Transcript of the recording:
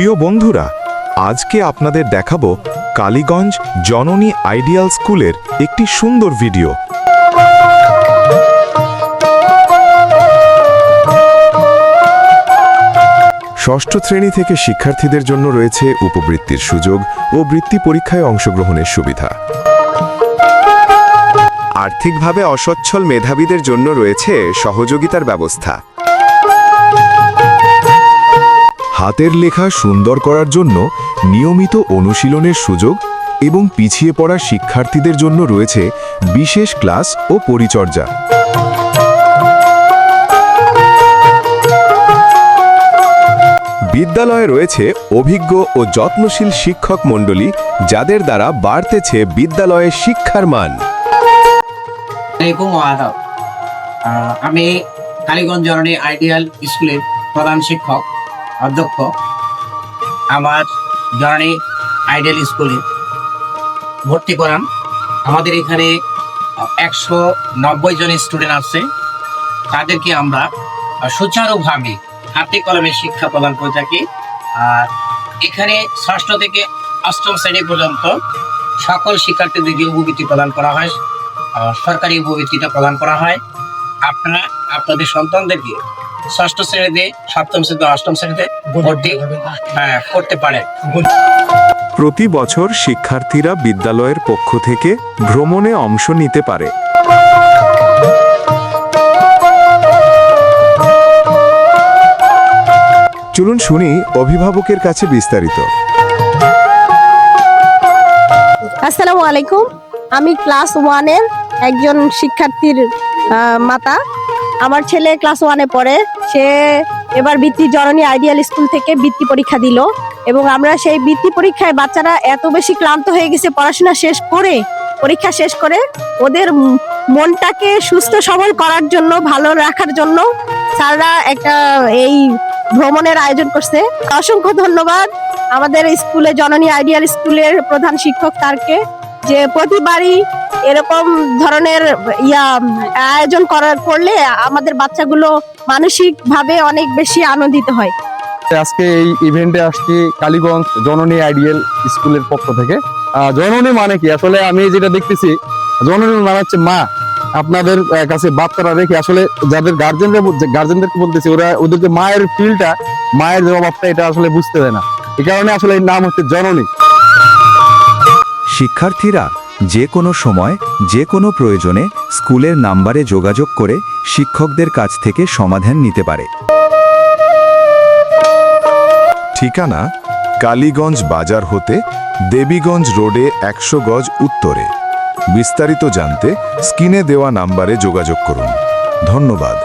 প্রিয় বন্ধুরা, আজকে আপনাদের দেখাবো কালীগঞ্জ জননী আইডিয়াল স্কুলের একটি সুন্দর ভিডিও। ষষ্ঠ শ্রেণি থেকে শিক্ষার্থীদের জন্য রয়েছে উপবৃত্তির সুযোগ ও বৃত্তি পরীক্ষায় অংশগ্রহণের সুবিধা। আর্থিকভাবে অসচ্ছল মেধাবীদের জন্য রয়েছে সহযোগিতার ব্যবস্থা। হাতের লেখা সুন্দর করার জন্য নিয়মিত অনুশীলনের সুযোগ এবং পিছিয়ে পড়া শিক্ষার্থীদের জন্য রয়েছে বিশেষ ক্লাস ও পরিচর্যা। বিদ্যালয়ে রয়েছে অভিজ্ঞ ও যত্নশীল শিক্ষক মণ্ডলী যাদের দ্বারা বাড়তেছে বিদ্যালয়ের শিক্ষার মান। আমি কালীগঞ্জ জননী আইডিয়াল স্কুলের প্রধান শিক্ষক। অধ্যক্ষ আমার জননী আইডিয়াল স্কুলে ভর্তি করান। আমাদের এখানে একশো নব্বই জন স্টুডেন্ট আছে। তাদেরকে আমরা সুচারুভাবে হাতে কলমে শিক্ষা প্রদান করে থাকি। আর এখানে ষষ্ঠ থেকে অষ্টম শ্রেণি পর্যন্ত সকল শিক্ষার্থীদেরকে উপবৃত্তি প্রদান করা হয়। সরকারি উপবৃত্তিটা প্রদান করা হয়। আপনারা আপনাদের সন্তানদেরকে ষষ্ঠ শ্রেণীতে সপ্তম শ্রেণীতে অষ্টম শ্রেণীতে ভর্তি হ্যাঁ, করতে পারেন। প্রতি বছর শিক্ষার্থীরা বিদ্যালয়ের পক্ষ থেকে ভ্রমণে অংশ নিতে পারে। চলুন শুনি অভিভাবকের কাছে বিস্তারিত। আসসালামু আলাইকুম। আমি ক্লাস ওয়ানের একজন শিক্ষার্থীর আহ, মাতা। আমার ছেলে ক্লাস ওয়ানে পড়ে, সে এবার বৃত্তি জননী আইডিয়াল স্কুল থেকে বৃত্তি পরীক্ষা দিল এবং আমরা সেই বৃত্তি পরীক্ষায় বাচ্চারা এত বেশি ক্লান্ত হয়ে গেছে পড়াশোনা শেষ করে, পরীক্ষা শেষ করে, ওদের মনটাকে সুস্থ সবল করার জন্য, ভালো রাখার জন্য স্যাররা একটা এই ভ্রমণের আয়োজন করছে। অসংখ্য ধন্যবাদ আমাদের স্কুলে জননী আইডিয়াল স্কুলের প্রধান শিক্ষক তারকে যে প্রতিবারই এরকম ধরনের ইয়া, আয়োজন করার করলে আমাদের বাচ্চাগুলো মানসিক ভাবে অনেক বেশি আনন্দিত হয়। আজকে এই ইভেন্টে আসছি কালীগঞ্জ জননী আইডিয়াল স্কুলের পক্ষ থেকে। জননী মানে কি? আসলে আমি যেটা দেখতেছি, জননী মানে হচ্ছে মা। আপনাদের কাছে বাচ্চারা রেখে আসলে যাদের গার্জেনরা গার্জেনদেরকে বলতেছি, ওরা, ওদের যে মায়ের ফিলটা মায়ের অভাবটা, এটা আসলে বুঝতে দেয় না। এই কারণে আসলে এর নাম হচ্ছে জননী। শিক্ষার্থীরা যে কোনো সময়, যে কোনো প্রয়োজনে স্কুলের নাম্বারে যোগাযোগ করে শিক্ষকদের কাছ থেকে সমাধান নিতে পারে। ঠিকানা কালীগঞ্জ বাজার হতে দেবীগঞ্জ রোডে একশো গজ উত্তরে। বিস্তারিত জানতে স্ক্রিনে দেওয়া নাম্বারে যোগাযোগ করুন। ধন্যবাদ।